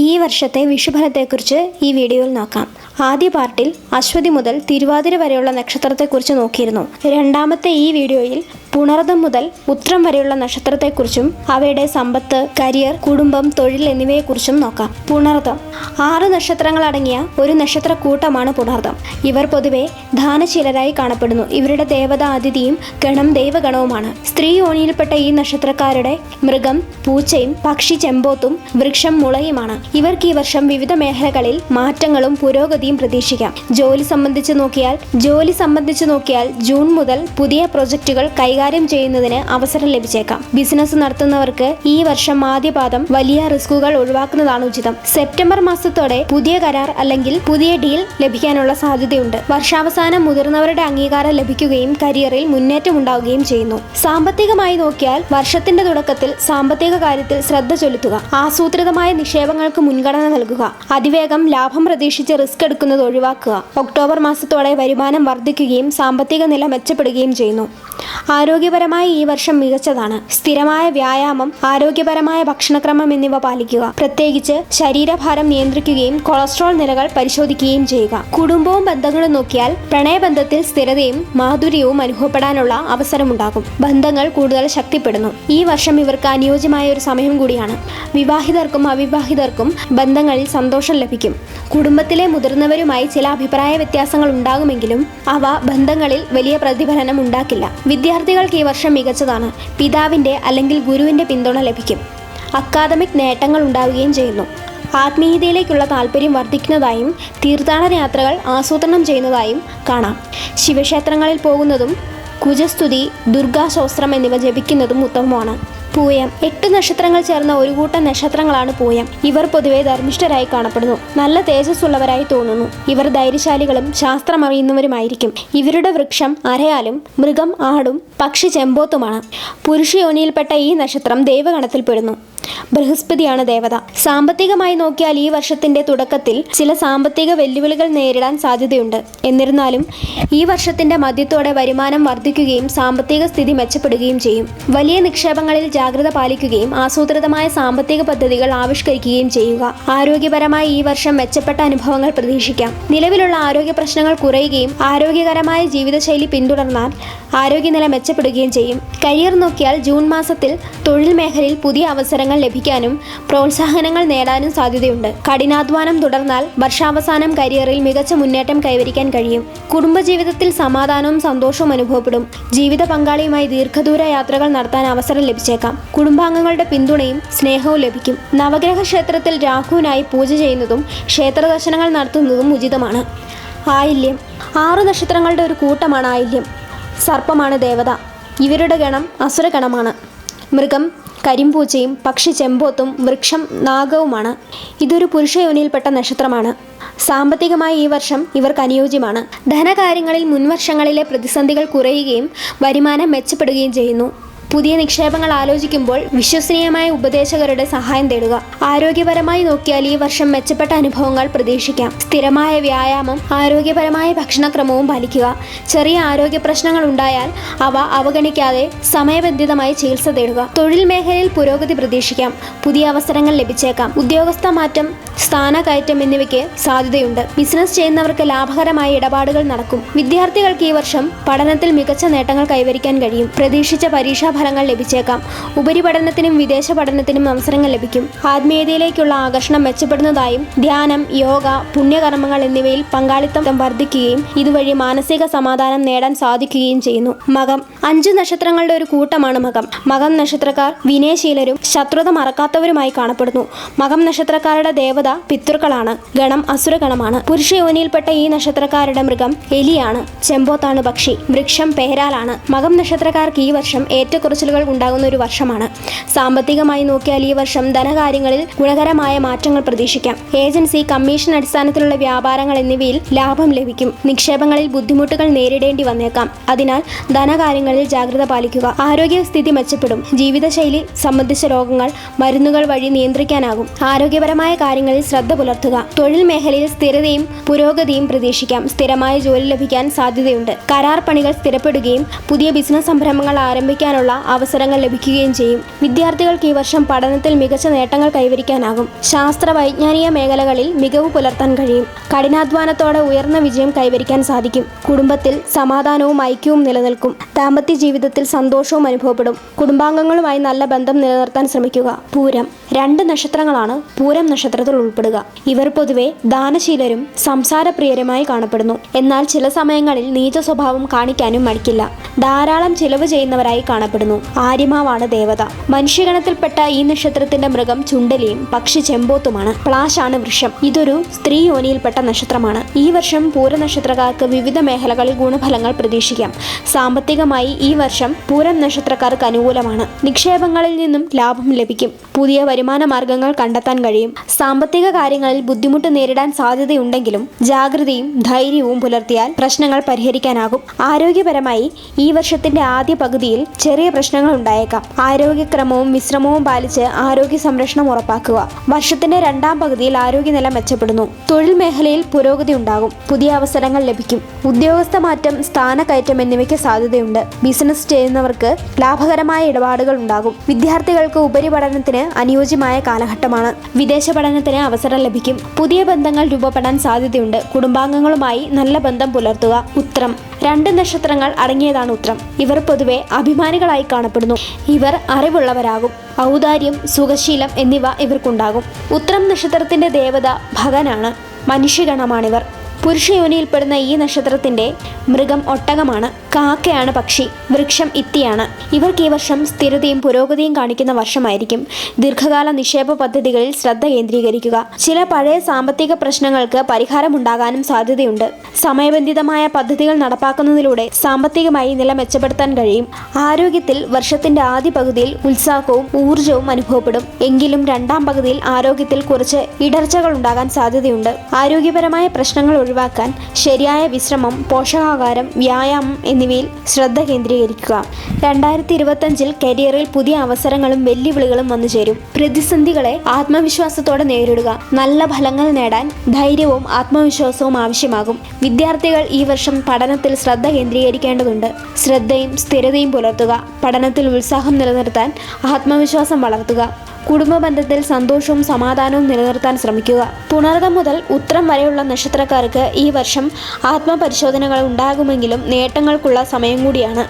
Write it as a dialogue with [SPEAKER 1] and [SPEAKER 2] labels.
[SPEAKER 1] ഈ വർഷത്തെ വിഷുഫലത്തെക്കുറിച്ച് ഈ വീഡിയോയിൽ നോക്കാം. ആദ്യ പാർട്ടിൽ അശ്വതി മുതൽ തിരുവാതിര വരെയുള്ള നക്ഷത്രത്തെക്കുറിച്ച് നോക്കിയിരുന്നു. രണ്ടാമത്തെ ഈ വീഡിയോയിൽ പുണർദം മുതൽ ഉത്രം വരെയുള്ള നക്ഷത്രത്തെക്കുറിച്ചും അവയുടെ സമ്പത്ത് കരിയർ കുടുംബം തൊഴിൽ എന്നിവയെക്കുറിച്ചും നോക്കാം. പുണർദം. ആറ് നക്ഷത്രങ്ങളടങ്ങിയ ഒരു നക്ഷത്ര കൂട്ടമാണ് പുണർദം. ഇവർ പൊതുവെ ദാനശീലരായി കാണപ്പെടുന്നു. ഇവരുടെ ദേവത അതിഥിയും ഗണം ദൈവഗണവുമാണ്. സ്ത്രീ ഓണിയിൽപ്പെട്ട ഈ നക്ഷത്രക്കാരുടെ മൃഗം പൂച്ചയും പക്ഷി ചെമ്പോത്തും വൃക്ഷം മുളയുമാണ്. ഇവർക്ക് ഈ വർഷം വിവിധ മേഖലകളിൽ മാറ്റങ്ങളും പുരോഗതിയും പ്രതീക്ഷിക്കാം. ജോലി സംബന്ധിച്ച് നോക്കിയാൽ ജോലി സംബന്ധിച്ച് നോക്കിയാൽ ജൂൺ മുതൽ പുതിയ പ്രൊജക്റ്റുകൾ കൈകാര്യം ചെയ്യുന്നതിന് അവസരം ലഭിച്ചേക്കാം. ബിസിനസ് നടത്തുന്നവർക്ക് ഈ വർഷം ആദ്യപാദം വലിയ റിസ്കുകൾ ഒഴിവാക്കുന്നതാണ് ഉചിതം. സെപ്റ്റംബർ മാസത്തോടെ പുതിയ കരാർ അല്ലെങ്കിൽ പുതിയ ഡീൽ ലഭിക്കാനുള്ള സാധ്യതയുണ്ട്. വർഷാവസാനം മുതിർന്നവരുടെ അംഗീകാരം ലഭിക്കുകയും കരിയറിൽ മുന്നേറ്റം ഉണ്ടാവുകയും ചെയ്യുന്നു. സാമ്പത്തികമായി നോക്കിയാൽ വർഷത്തിന്റെ തുടക്കത്തിൽ സാമ്പത്തിക കാര്യത്തിൽ ശ്രദ്ധ ചെലുത്തുക ആസൂത്രിതമായ നിക്ഷേപങ്ങൾക്ക് മുൻഗണന നൽകുക അതിവേഗം ലാഭം പ്രതീക്ഷിച്ച് റിസ്ക് എടുക്കുന്നത് ഒഴിവാക്കുക ഒക്ടോബർ മാസത്തോടെ വരുമാനം വർദ്ധിക്കുകയും സാമ്പത്തിക നില മെച്ചപ്പെടുകയും ചെയ്യുന്നു. ആരോഗ്യപരമായി ഈ വർഷം മികച്ചതാണ്. സ്ഥിരമായ വ്യായാമം ആരോഗ്യപരമായ ഭക്ഷണക്രമം എന്നിവ പാലിക്കുക. പ്രത്യേകിച്ച് ശരീരഭാരം നിയന്ത്രിക്കുകയും കൊളസ്ട്രോൾ നിലകൾ പരിശോധിക്കുകയും ചെയ്യുക. കുടുംബവും ബന്ധങ്ങളും നോക്കിയാൽ പ്രണയബന്ധത്തിൽ സ്ഥിരതയും മാധുര്യവും അനുഭവപ്പെടാനുള്ള അവസരമുണ്ടാകും. ബന്ധങ്ങൾ കൂടുതൽ ശക്തിപ്പെടുന്നു. ഈ വർഷം ഇവർക്ക് അനുയോജ്യമായ ഒരു സമയം കൂടിയാണ്. വിവാഹിതർക്കും അവിവാഹിതർക്കും ബന്ധങ്ങളിൽ സന്തോഷം ലഭിക്കും. കുടുംബത്തിലെ മുതിർന്നവരുമായി ചില അഭിപ്രായ വ്യത്യാസങ്ങൾ ഉണ്ടാകുമെങ്കിലും അവ ബന്ധങ്ങളിൽ വലിയ പ്രതിഫലനം ഉണ്ടാക്കില്ല. വിദ്യാർത്ഥികൾക്ക് ഈ വർഷം മികച്ചതാണ്. പിതാവിന്റെ അല്ലെങ്കിൽ ഗുരുവിന്റെ പിന്തുണ ലഭിക്കും. അക്കാദമിക് നേട്ടങ്ങൾ ഉണ്ടാവുകയും ചെയ്യുന്നു. ആത്മീയതയിലേക്കുള്ള താല്പര്യം വർദ്ധിക്കുന്നതായും തീർത്ഥാടന യാത്രകൾ ആസൂത്രണം ചെയ്യുന്നതായും കാണാം. ശിവക്ഷേത്രങ്ങളിൽ പോകുന്നതും കുജസ്തുതി ദുർഗാശോസ്ത്രം എന്നിവ ജപിക്കുന്നതും ഉത്തമമാണ്. പൂയം. എട്ട് നക്ഷത്രങ്ങൾ ചേർന്ന ഒരു കൂട്ടം നക്ഷത്രങ്ങളാണ് പൂയം. ഇവർ പൊതുവെ ധർമ്മിഷ്ഠരായി കാണപ്പെടുന്നു. നല്ല തേജസ്സുള്ളവരായി തോന്നുന്നു. ഇവർ ധൈര്യശാലികളും ശാസ്ത്രമറിയുന്നവരുമായിരിക്കും. ഇവരുടെ വൃക്ഷം അരയാലും മൃഗം ആടും പക്ഷി ചെമ്പോത്തുമാണ്. പുരുഷയോനിയിൽപ്പെട്ട ഈ നക്ഷത്രം ദൈവഗണത്തിൽപ്പെടുന്നു ബൃഹസ്പതിയാണ് ദേവത. സാമ്പത്തികമായി നോക്കിയാൽ ഈ വർഷത്തിന്റെ തുടക്കത്തിൽ ചില സാമ്പത്തിക വെല്ലുവിളികൾ നേരിടാൻ സാധ്യതയുണ്ട്. എന്നിരുന്നാലും ഈ വർഷത്തിന്റെ മധ്യത്തോടെ വരുമാനം വർദ്ധിക്കുകയും സാമ്പത്തിക സ്ഥിതി മെച്ചപ്പെടുകയും ചെയ്യും. വലിയ നിക്ഷേപങ്ങളിൽ ജാഗ്രത പാലിക്കുകയും ആസൂത്രിതമായ സാമ്പത്തിക പദ്ധതികൾ ആവിഷ്കരിക്കുകയും ചെയ്യുക. ആരോഗ്യപരമായി ഈ വർഷം മെച്ചപ്പെട്ട അനുഭവങ്ങൾ പ്രതീക്ഷിക്കാം. നിലവിലുള്ള ആരോഗ്യ പ്രശ്നങ്ങൾ കുറയുകയും ആരോഗ്യകരമായ ജീവിതശൈലി പിന്തുടർന്നാൽ ആരോഗ്യനില മെച്ചപ്പെടുകയും ചെയ്യും. കരിയർ നോക്കിയാൽ ജൂൺ മാസത്തിൽ തൊഴിൽ മേഖലയിൽ പുതിയ അവസരങ്ങൾ ലഭിക്കാനും പ്രോത്സാഹനങ്ങൾ നേടാനും സാധ്യതയുണ്ട്. കഠിനാധ്വാനം തുടർന്നാൽ വർഷാവസാനം കരിയറിൽ മികച്ച മുന്നേറ്റം കൈവരിക്കാൻ കഴിയും. കുടുംബജീവിതത്തിൽ സമാധാനവും സന്തോഷവും അനുഭവപ്പെടും. ജീവിത പങ്കാളിയുമായി ദീർഘദൂര യാത്രകൾ നടത്താൻ അവസരം ലഭിച്ചേക്കാം. കുടുംബാംഗങ്ങളുടെ പിന്തുണയും സ്നേഹവും ലഭിക്കും. നവഗ്രഹ ക്ഷേത്രത്തിൽ രാഹുവിനായി പൂജ ചെയ്യുന്നതും ക്ഷേത്ര ദർശനങ്ങൾ നടത്തുന്നതും ഉചിതമാണ്. ആയില്യം. ആറു നക്ഷത്രങ്ങളുടെ ഒരു കൂട്ടമാണ് ആയില്യം. സർപ്പമാണ് ദേവത. ഇവരുടെ ഗണം അസുരഗണമാണ്. മൃഗം കരിമ്പൂച്ചയും പക്ഷി ചെമ്പോത്തും വൃക്ഷം നാഗവുമാണ്. ഇതൊരു പുരുഷയോനിയിൽപ്പെട്ട നക്ഷത്രമാണ്. സാമ്പത്തികമായി ഈ വർഷം ഇവർക്ക് അനുയോജ്യമാണ്. ധനകാര്യങ്ങളിൽ മുൻവർഷങ്ങളിലെ പ്രതിസന്ധികൾ കുറയുകയും വരുമാനം മെച്ചപ്പെടുകയും ചെയ്യുന്നു. പുതിയ നിക്ഷേപങ്ങൾ ആലോചിക്കുമ്പോൾ വിശ്വസനീയമായ ഉപദേശകരുടെ സഹായം തേടുക. ആരോഗ്യപരമായി നോക്കിയാൽ ഈ വർഷം മെച്ചപ്പെട്ട അനുഭവങ്ങൾ പ്രതീക്ഷിക്കാം. സ്ഥിരമായ വ്യായാമം ആരോഗ്യപരമായ ഭക്ഷണക്രമവും പാലിക്കുക. ചെറിയ ആരോഗ്യ പ്രശ്നങ്ങൾ ഉണ്ടായാൽ അവ അവഗണിക്കാതെ സമയബന്ധിതമായി ചികിത്സ തേടുക. തൊഴിൽ മേഖലയിൽ പുരോഗതി പ്രതീക്ഷിക്കാം. പുതിയ അവസരങ്ങൾ ലഭിച്ചേക്കാം. ഉദ്യോഗസ്ഥ മാറ്റം സ്ഥാനകയറ്റം എന്നിവയ്ക്ക് സാധ്യതയുണ്ട്. ബിസിനസ് ചെയ്യുന്നവർക്ക് ലാഭകരമായ ഇടപാടുകൾ നടക്കും. വിദ്യാർത്ഥികൾക്ക് ഈ വർഷം പഠനത്തിൽ മികച്ച നേട്ടങ്ങൾ കൈവരിക്കാൻ കഴിയും. പ്രതീക്ഷിച്ച പരീക്ഷാ ഫലങ്ങൾ ലഭിച്ചേക്കാം. ഉപരിപഠനത്തിനും വിദേശ പഠനത്തിനും അവസരങ്ങൾ ലഭിക്കും. ആത്മീയതയിലേക്കുള്ള ആകർഷണം മെച്ചപ്പെടുന്നതായും ധ്യാനം യോഗ പുണ്യകർമ്മങ്ങൾ എന്നിവയിൽ പങ്കാളിത്തം വർദ്ധിക്കുകയും ഇതുവഴി മാനസിക സമാധാനം നേടാൻ സാധിക്കുകയും ചെയ്യുന്നു. മകം. അഞ്ച് നക്ഷത്രങ്ങളുടെ ഒരു കൂട്ടമാണ് മകം. മകം നക്ഷത്രക്കാർ വിനയശീലരും ശത്രുത മറക്കാത്തവരുമായി കാണപ്പെടുന്നു. മകം നക്ഷത്രക്കാരുടെ ദേവത പിതൃക്കളാണ്. ഗണം അസുരഗണമാണ്. പുരുഷ യോനിയിൽപ്പെട്ട ഈ നക്ഷത്രക്കാരുടെ മൃഗം എലിയാണ്. ചെമ്പോത്താണ് പക്ഷി. വൃക്ഷം പേരാലാണ് മകം നക്ഷത്രക്കാർക്ക് ഈ വർഷം ഏറ്റക്കുറച്ചിലുകൾ ഉണ്ടാകുന്ന ഒരു വർഷമാണ്. സാമ്പത്തികമായി നോക്കിയാൽ ഈ വർഷം ധനകാര്യങ്ങളിൽ ഗുണകരമായ മാറ്റങ്ങൾ പ്രതീക്ഷിക്കാം. ഏജൻസി കമ്മീഷൻ അടിസ്ഥാനത്തിലുള്ള വ്യാപാരങ്ങൾ എന്നിവയിൽ ലാഭം ലഭിക്കും. നിക്ഷേപങ്ങളിൽ ബുദ്ധിമുട്ടുകൾ നേരിടേണ്ടി വന്നേക്കാം. അതിനാൽ ധനകാര്യങ്ങളിൽ ജാഗ്രത പാലിക്കുക. ആരോഗ്യസ്ഥിതി മെച്ചപ്പെടും. ജീവിതശൈലി സംബന്ധിച്ച രോഗങ്ങൾ മരുന്നുകൾ വഴി നിയന്ത്രിക്കാനാകും. ആരോഗ്യപരമായ കാര്യങ്ങളിൽ ശ്രദ്ധ പുലർത്തുക. തൊഴിൽ മേഖലയിൽ സ്ഥിരതയും പുരോഗതിയും പ്രതീക്ഷിക്കാം. സ്ഥിരമായ ജോലി ലഭിക്കാൻ സാധ്യതയുണ്ട്. കരാർ പണികൾ സ്ഥിരപ്പെടുകയും പുതിയ ബിസിനസ് സംരംഭങ്ങൾ ആരംഭിക്കാനുള്ള അവസരങ്ങൾ ലഭിക്കുകയും ചെയ്യും. വിദ്യാർത്ഥികൾക്ക് ഈ വർഷം പഠനത്തിൽ മികച്ച നേട്ടങ്ങൾ കൈവരിക്കാനാകും. ശാസ്ത്ര വൈജ്ഞാനിക മേഖലകളിൽ മികവ് പുലർത്താൻ കഴിയും. കഠിനാധ്വാനത്തോടെ ഉയർന്ന വിജയം കൈവരിക്കാൻ സാധിക്കും. കുടുംബത്തിൽ സമാധാനവും ഐക്യവും നിലനിൽക്കും. ദാമ്പത്യ ജീവിതത്തിൽ സന്തോഷവും അനുഭവപ്പെടും. കുടുംബാംഗങ്ങളുമായി നല്ല ബന്ധം നിലനിർത്താൻ ശ്രമിക്കുക. പൂരം. രണ്ട് നക്ഷത്രങ്ങളാണ് പൂരം നക്ഷത്രത്തിൽ ഉൾപ്പെടുക. ഇവർ പൊതുവെ ദാനശീലരും സംസാരപ്രിയരുമായി കാണപ്പെടുന്നു. എന്നാൽ ചില സമയങ്ങളിൽ നീച സ്വഭാവം കാണിക്കാനും മടിക്കില്ല. ധാരാളം ചിലവ് ചെയ്യുന്നവരായി കാണപ്പെടുന്നു. ആര്യമാവാണ് ദേവത. മനുഷ്യഗണത്തിൽപ്പെട്ട ഈ നക്ഷത്രത്തിന്റെ മൃഗം ചുണ്ടലിയും പക്ഷി ചെമ്പോത്തുമാണ്. പ്ലാശാണ് വൃക്ഷം. ഇതൊരു സ്ത്രീ യോനിയിൽപ്പെട്ട നക്ഷത്രമാണ്. ഈ വർഷം പൂരനക്ഷത്രക്കാർക്ക് വിവിധ മേഖലകളിൽ ഗുണഫലങ്ങൾ പ്രതീക്ഷിക്കാം. സാമ്പത്തികമായി ഈ വർഷം പൂരം നക്ഷത്രക്കാർക്ക് അനുകൂലമാണ്. നിക്ഷേപങ്ങളിൽ നിന്നും ലാഭം ലഭിക്കും. പുതിയ വരുമാന മാർഗങ്ങൾ കണ്ടെത്താൻ കഴിയും. സാമ്പത്തിക കാര്യങ്ങളിൽ ബുദ്ധിമുട്ട് നേരിടാൻ സാധ്യതയുണ്ടെങ്കിലും ജാഗ്രതയും ധൈര്യവും പുലർത്തിയാൽ പ്രശ്നങ്ങൾ പരിഹരിക്കാനാകും. ആരോഗ്യപരമായി ഈ വർഷത്തിന്റെ ആദ്യ പകുതിയിൽ ചെറിയ പ്രശ്നങ്ങൾ ഉണ്ടായേക്കാം. ആരോഗ്യക്രമവും വിശ്രമവും പാലിച്ച് ആരോഗ്യ സംരക്ഷണം ഉറപ്പാക്കുക. വർഷത്തിന്റെ രണ്ടാം പകുതിയിൽ ആരോഗ്യനില മെച്ചപ്പെടുന്നു. തൊഴിൽ മേഖലയിൽ പുരോഗതി ഉണ്ടാകും. പുതിയ അവസരങ്ങൾ ലഭിക്കും. ഉദ്യോഗസ്ഥ മാറ്റം സ്ഥാനക്കയറ്റം എന്നിവയ്ക്ക് സാധ്യതയുണ്ട്. ബിസിനസ് ചെയ്യുന്നവർക്ക് ലാഭകരമായ ഇടപാടുകൾ ഉണ്ടാകും. വിദ്യാർത്ഥികൾക്ക് ഉപരിപഠനത്തിന് അനുയോജ്യമായ കാലഘട്ടമാണ്. വിദേശ പഠനത്തിന് അവസരം ലഭിക്കും. പുതിയ ബന്ധങ്ങൾ രൂപപ്പെടാൻ സാധ്യതയുണ്ട്. കുടുംബാംഗങ്ങളുമായി നല്ല ബന്ധം പുലർത്തുക. ഉത്രം. രണ്ട് നക്ഷത്രങ്ങൾ അടങ്ങിയതാണ് ഉത്രം. ഇവർ പൊതുവെ അഭിമാനികളായി കാണപ്പെടുന്നു. ഇവർ അറിവുള്ളവരാകും. ഔദാര്യം സുഖശീലം എന്നിവ ഇവർക്കുണ്ടാകും. ഉത്രം നക്ഷത്രത്തിന്റെ ദേവത ഭഗനാണ്. മനുഷ്യഗണമാണിവർ. പുരുഷയോനിയിൽപ്പെടുന്ന ഈ നക്ഷത്രത്തിന്റെ മൃഗം ഒട്ടകമാണ്. കാക്കയാണ് പക്ഷി വൃക്ഷം ഇത്തിയാണ്. ഇവർക്ക് ഈ വർഷം സ്ഥിരതയും പുരോഗതിയും കാണിക്കുന്ന വർഷമായിരിക്കും. ദീർഘകാല നിക്ഷേപ പദ്ധതികളിൽ ശ്രദ്ധ കേന്ദ്രീകരിക്കുക. ചില പഴയ സാമ്പത്തിക പ്രശ്നങ്ങൾക്ക് പരിഹാരമുണ്ടാകാനും സാധ്യതയുണ്ട്. സമയബന്ധിതമായ പദ്ധതികൾ നടപ്പാക്കുന്നതിലൂടെ സാമ്പത്തികമായി നില മെച്ചപ്പെടുത്താൻ കഴിയും. ആരോഗ്യത്തിൽ വർഷത്തിന്റെ ആദ്യ പകുതിയിൽ ഉത്സാഹവും ഊർജവും അനുഭവപ്പെടും. എങ്കിലും രണ്ടാം പകുതിയിൽ ആരോഗ്യത്തിൽ കുറച്ച് ഇടർച്ചകൾ ഉണ്ടാകാൻ സാധ്യതയുണ്ട്. ആരോഗ്യപരമായ പ്രശ്നങ്ങൾ ഒഴിവാക്കാൻ ശരിയായ വിശ്രമം പോഷകാഹാരം വ്യായാമം എന്നിവയിൽ ശ്രദ്ധ കേന്ദ്രീകരിക്കുക. രണ്ടായിരത്തി ഇരുപത്തഞ്ചിൽ കരിയറിൽ പുതിയ അവസരങ്ങളും വെല്ലുവിളികളും വന്നു ചേരും. പ്രതിസന്ധികളെ ആത്മവിശ്വാസത്തോടെ നേരിടുക. നല്ല ഫലങ്ങൾ നേടാൻ ധൈര്യവും ആത്മവിശ്വാസവും ആവശ്യമാകും. വിദ്യാർത്ഥികൾ ഈ വർഷം പഠനത്തിൽ ശ്രദ്ധ കേന്ദ്രീകരിക്കേണ്ടതുണ്ട്. ശ്രദ്ധയും സ്ഥിരതയും പുലർത്തുക. പഠനത്തിൽ ഉത്സാഹം നിലനിർത്താൻ ആത്മവിശ്വാസം വളർത്തുക. കുടുംബ ബന്ധത്തിൽ സന്തോഷവും സമാധാനവും നിലനിർത്താൻ ശ്രമിക്കുക. പുണർകം മുതൽ ഉത്തരം വരെയുള്ള നക്ഷത്രക്കാർക്ക് ഈ വർഷം ആത്മപരിശോധനകൾ ഉണ്ടാകുമെങ്കിലും നേട്ടങ്ങൾക്കുള്ള സമയം കൂടിയാണ്.